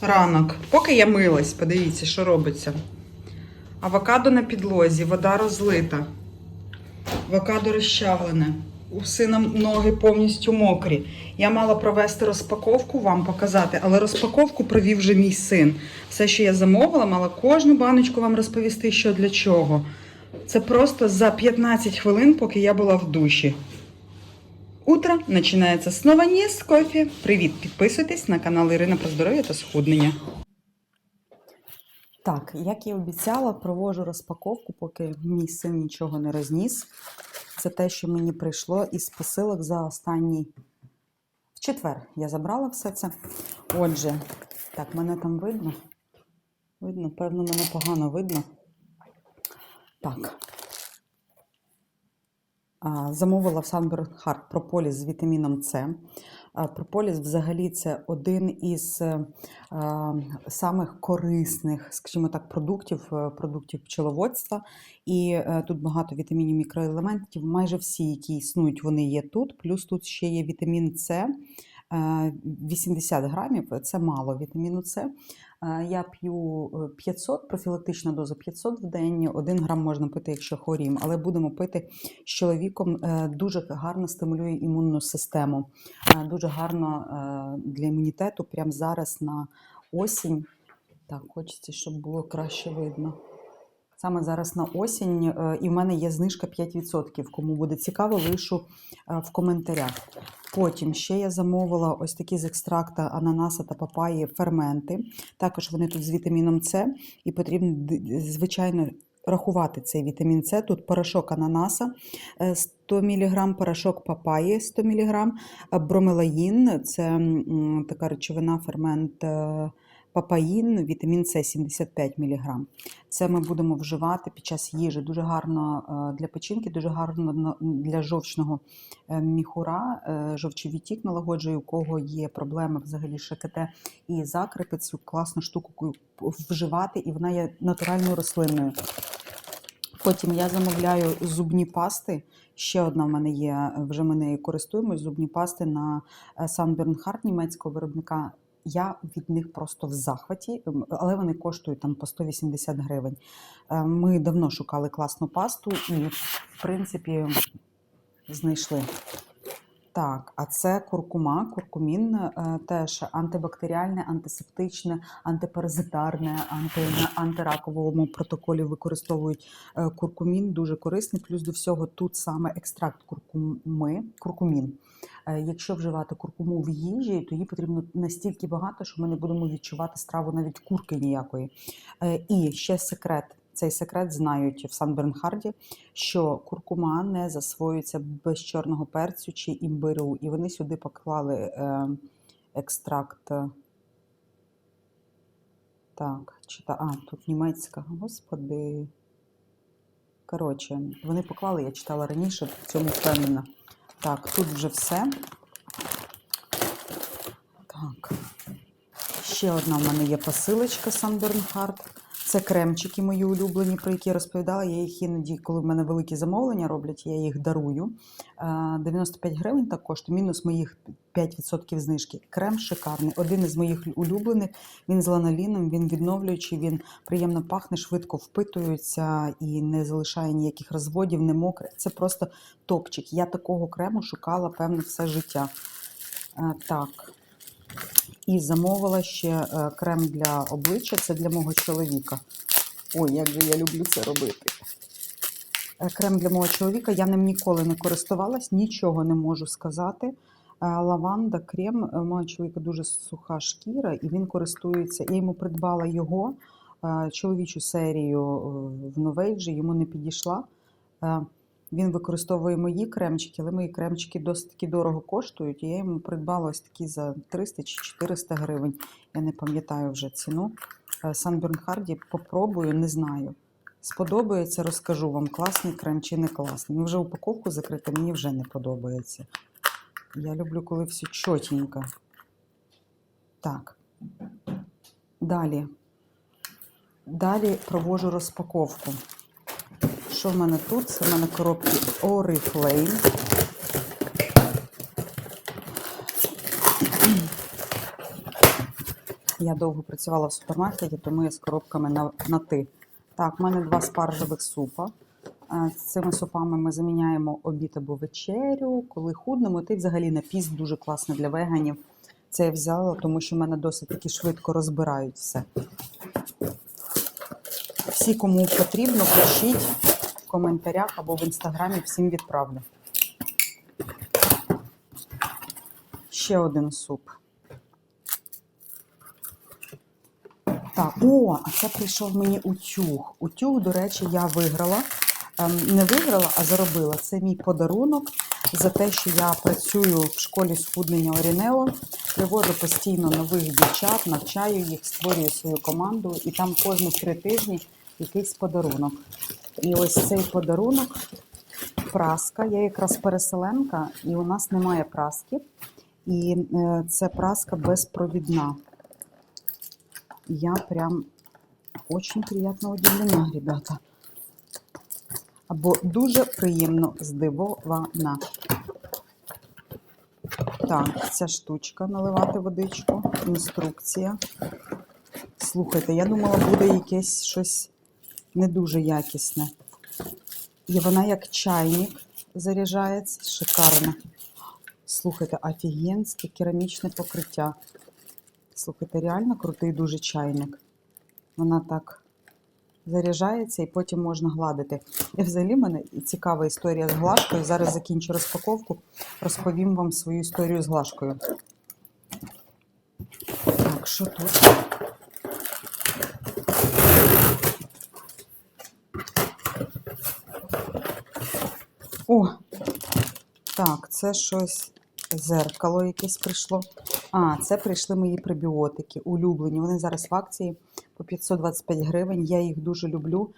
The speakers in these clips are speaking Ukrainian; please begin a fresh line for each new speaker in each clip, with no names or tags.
ранок. Поки я милась, подивіться, що робиться. Авокадо на підлозі, вода розлита. Авокадо розчавлене. У сина ноги повністю мокрі. Я мала провести розпаковку, вам показати, але розпаковку провів вже мій син. Все, що я замовила, мала кожну баночку вам розповісти, що для чого. Це просто за 15 хвилин, поки я була в душі. Утро починається снова не з кофе. Привіт! Підписуйтесь на канал Ірина про здоров'я та схуднення. Так, як і обіцяла, провожу розпаковку, поки мій син нічого не розніс. Це те, що мені прийшло із посилок за останній в четвер. Я забрала все це. Отже, так, мене там видно. Видно, певно, мене погано видно. Так. Замовила в Санберхард прополіс з вітаміном С. Прополіс взагалі це один із е, самих корисних, скажімо так, продуктів, е, продуктів пчеловодства. І е, тут багато вітамінів, мікроелементів. Майже всі, які існують, вони є тут. Плюс тут ще є вітамін С. е, 80 грамів це мало вітаміну С. Е, Я п'ю е, 500, профілактична доза 500 в день. 1 грам можна пити, якщо хворім, але будемо пити з чоловіком. е, Дуже гарно стимулює імунну систему. Е, Дуже гарно е, для імунітету прямо зараз на осінь. Так, хочеться, щоб було краще видно. Саме зараз на осінь, е, і в мене є знижка 5%. Кому буде цікаво, лишу е, в коментарях. Потім ще я замовила ось такі з екстракта ананаса та папаї ферменти. Також вони тут з вітаміном С, і потрібно, звичайно, рахувати цей вітамін С. Тут порошок ананаса е, 100 мг, порошок папаї 100 мг, е, бромелаїн це така речовина, фермент. Папаїн, вітамін С 75 мг. Це ми будемо вживати під час їжі. Дуже гарно е, для печінки, дуже гарно для жовчного е, міхура, е, жовчовітік налагоджує, у кого є проблеми взагалі ШКТ і закрипи, цю класну штуку вживати, і вона є натуральною рослинною. Потім я замовляю зубні пасти. Ще одна в мене є, вже ми нею користуємось. Зубні пасти на е, Сан німецького виробника. Я від них просто в захваті, але вони коштують там по 180 гривень. Е, Ми давно шукали класну пасту і, в принципі, знайшли. Так, а це куркума, куркумін е, теж антибактеріальне, антисептичне, антипаразитарне, анти, антираковому протоколі використовують е, куркумін, дуже корисний. Плюс до всього тут саме екстракт куркуми, куркумін. Е, Якщо вживати куркуму в їжі, то її потрібно настільки багато, що ми не будемо відчувати страву навіть курки ніякої. І ще секрет. Цей секрет знають в Сан Бернхарді, що куркума не засвоюється без чорного перцю чи імбиру, і вони сюди поклали е, екстракт. е, Так, чита, а, тут німецька, господи. Коротше, вони поклали, я читала раніше, в цьому впевнена. Так, тут вже все. Так. Ще одна в мене є посилочка Сан Бернхард. Це кремчики мої улюблені, про які я розповідала. Я їх іноді, коли в мене великі замовлення роблять, я їх дарую. Е, 95 гривень так коштує, мінус моїх 5% знижки. Крем шикарний. Один із моїх улюблених. Він з ланоліном, він відновлюючий, він приємно пахне, швидко впитується і не залишає ніяких розводів, не мокре. Це просто топчик. Я такого крему шукала, певно, все життя. Е, Так. І замовила ще е, крем для обличчя, це для мого чоловіка. Ой, як же я люблю це робити. Е, Крем для мого чоловіка, я ним ніколи не користувалась, нічого не можу сказати. Е, Лаванда, крем. У мого чоловіка дуже суха шкіра, і він користується. Я йому придбала його чоловічу серію в Новейджі, йому не підійшла. Е, Він використовує мої кремчики, але мої кремчики досить дорого коштують. І я йому придбала ось такі за 300 чи 400 гривень. Я не пам'ятаю вже ціну. Е, Сан Бернхарді попробую, не знаю. Сподобається, розкажу вам, класний крем чи не класний. Ну, вже упаковку закрити, мені вже не подобається. Я люблю, коли все чотенько. Так. Далі. Далі провожу розпаковку. Що в мене тут? Це в мене коробки Oriflame. Я довго працювала в супермаркеті, тому я з коробками на, на ти. Так, в мене два спаржевих супа. Е, З цими супами ми заміняємо обід або вечерю. Коли худнемо, ти взагалі на піст дуже класно для веганів. Це я взяла, тому що в мене досить таки швидко розбирають все. Всі, кому потрібно, пишіть в коментарях або в інстаграмі, всім відправлю. Ще один суп. Так, о, а це прийшов мені утюг. Утюг, до речі, я виграла. Ем, Не виграла, а заробила. Це мій подарунок за те, що я працюю в школі схуднення Орінео, приводжу постійно нових дівчат, навчаю їх, створюю свою команду, і там кожні три тижні якийсь подарунок. І ось цей подарунок праска. Я якраз переселенка, і у нас немає праски. І е, це праска безпровідна. Я прям очень приятно удивлена, ребята. Або дуже приємно здивована. Так, ця штучка наливати водичку, інструкція. Слухайте, я думала, буде якесь щось не дуже якісне. І вона як чайник заряджається, шикарно. Слухайте, офігенське керамічне покриття. Слухайте, реально крутий дуже чайник. Вона так заряджається і потім можна гладити. І взагалі мене цікава історія з глажкою. Зараз закінчу розпаковку, розповім вам свою історію з глажкою. Так, що тут? О! Так, це щось зеркало якесь прийшло. А, це прийшли мої пребіотики, улюблені. Вони зараз в акції по 525 гривень. Я їх дуже люблю.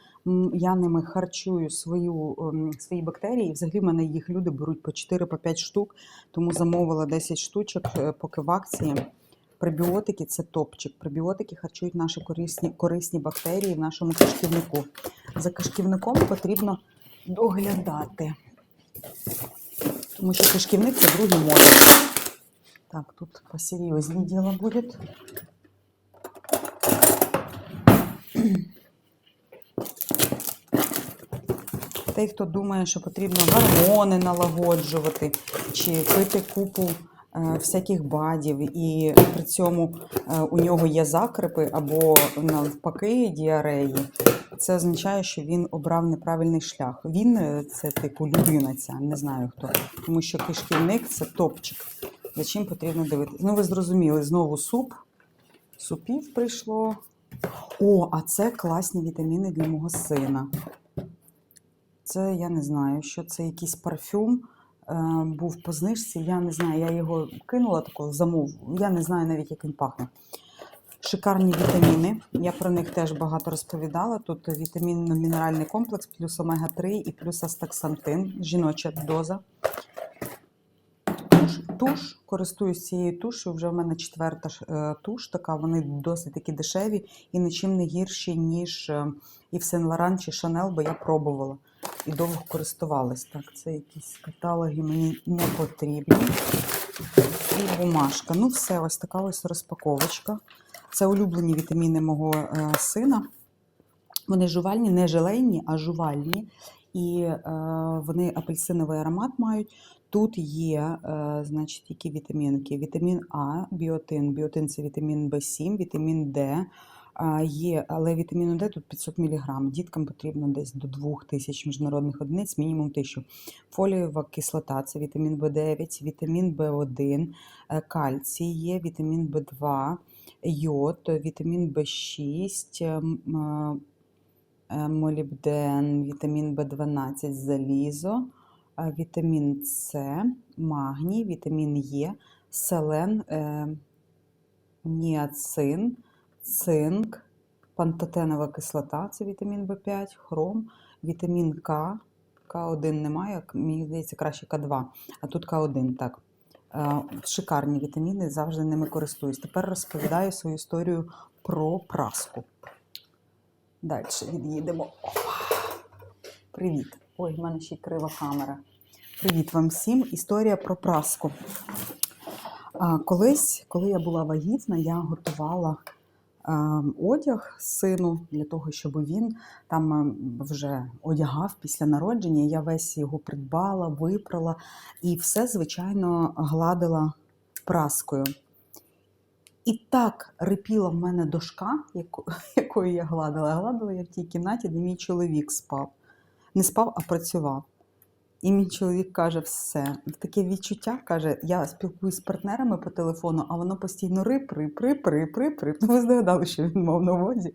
Я ними харчую свою, ем, свої бактерії. Взагалі в мене їх люди беруть по 4-5 штук, тому замовила 10 штучок, е, поки в акції. Пребіотики це топчик. Пребіотики харчують наші корисні, корисні бактерії в нашому кишківнику. За кишківником потрібно доглядати. Тому що кишківник це другий мозок. Так, тут посерьезнее дело будет. Той, хто думає, що потрібно гормони налагоджувати, чи пити купу всяких бадів, і при цьому е, у нього є закрипи або навпаки діареї, це означає, що він обрав неправильний шлях. Він е, це типу людинаця, не знаю хто. Тому що кишківник це топчик. За чим потрібно дивитися? Ну, ви зрозуміли, знову суп. Супів прийшло. О, а це класні вітаміни для мого сина. Це я не знаю, що це якийсь парфюм. Е, був по знижці. Я не знаю, я його кинула такого замов. Я не знаю навіть, як він пахне. Шикарні вітаміни. Я про них теж багато розповідала. Тут вітамінно-мінеральний комплекс, плюс омега-3 і плюс астаксантин, жіноча доза. Туш, туш. Користуюсь цією тушою. Вже в мене четверта е, туш, така вони досить такі дешеві і нічим не гірші, ніж Ів Сен Лоран чи Шанел, бо я пробувала довго користувалась. Так, це якісь каталоги мені не потрібні. І бумажка. Ну, все, ось така ось розпаковочка. Це улюблені вітаміни мого е, сина. Вони жувальні, не желейні, а жувальні. І е, вони апельсиновий аромат мають. Тут є, е, значить, які вітамінки? Вітамін А, біотин. Біотин це вітамін В7, вітамін Д. Є, але вітаміну Д тут 500 мг. Діткам потрібно десь до 2000 міжнародних одиниць, мінімум 1000. Фолієва кислота це вітамін В9, вітамін В1, е, кальцій є, вітамін В2, йод, вітамін В6, ем, е, молібден, вітамін В12, залізо, е, вітамін С, магній, вітамін Е, селен, е, ніацин, цинк, пантотенова кислота, це вітамін В5, хром, вітамін К, К1 немає, мені здається, краще К2, а тут К1, так. Е, Шикарні вітаміни, завжди ними користуюсь. Тепер розповідаю свою історію про праску. Далі від'їдемо. Привіт! Ой, в мене ще й крива камера. Привіт вам всім! Історія про праску. Колись, коли я була вагітна, я готувала одяг сину для того, щоб він там е, вже одягав після народження. Я весь його придбала, випрала і все, звичайно, гладила праскою. І так рипіла в мене дошка, якою я гладила. Гладила я в тій кімнаті, де мій чоловік спав. Не спав, а працював. І мій чоловік каже: все. Таке відчуття каже: я спілкуюсь з партнерами по телефону, а воно постійно рип, рип, рип, рип, рип, рип. Ну, ви здогадали, що він мав на увазі.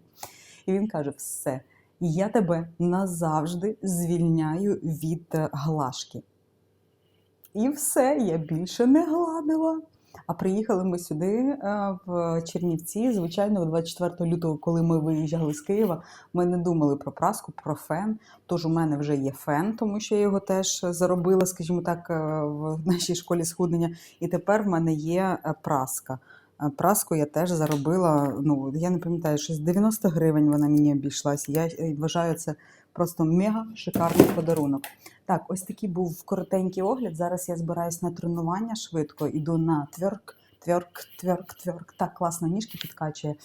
І він каже: все, я тебе назавжди звільняю від е, глажки. І все, я більше не гладила. А приїхали ми сюди е, в Чернівці. Звичайно, 24 лютого, коли ми виїжджали з Києва, ми не думали про праску, про фен. Тож у мене вже є фен, тому що я його теж заробила, скажімо так, е, в нашій школі схуднення. І тепер в мене є е, праска. Праску я теж заробила. Ну я не пам'ятаю, щось 90 гривень вона мені обійшлась. Я вважаю це просто мега шикарний подарунок. Так, ось такий був коротенький огляд. Зараз я збираюсь на тренування швидко, іду на тверк, тверк, тверк, тверк. Так класно ніжки підкачує.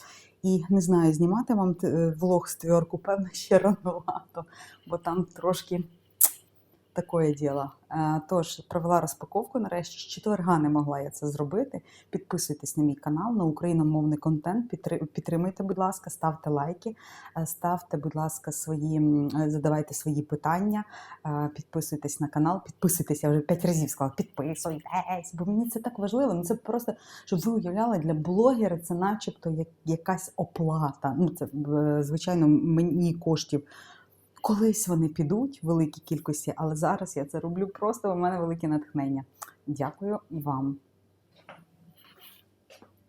І не знаю, знімати вам е, влог з тверку, певно, ще рановато, бо там трошки такое діло. Е, Тож провела розпаковку нарешті. З четверга не могла я це зробити. Підписуйтесь на мій канал на україномовний контент. підтри- Підтримуйте, будь ласка, ставте лайки, е, ставте, будь ласка, свої, е, задавайте свої питання, підписуйтесь на канал, підписуйтесь, я вже п'ять разів сказала, підписуйтесь, бо мені це так важливо. Ну це просто, щоб ви уявляли, для блогера це начебто як, якась оплата. Ну, це, звичайно, мені коштів. Колись вони підуть в великій кількості, але зараз я це роблю просто, у мене велике натхнення. Дякую вам.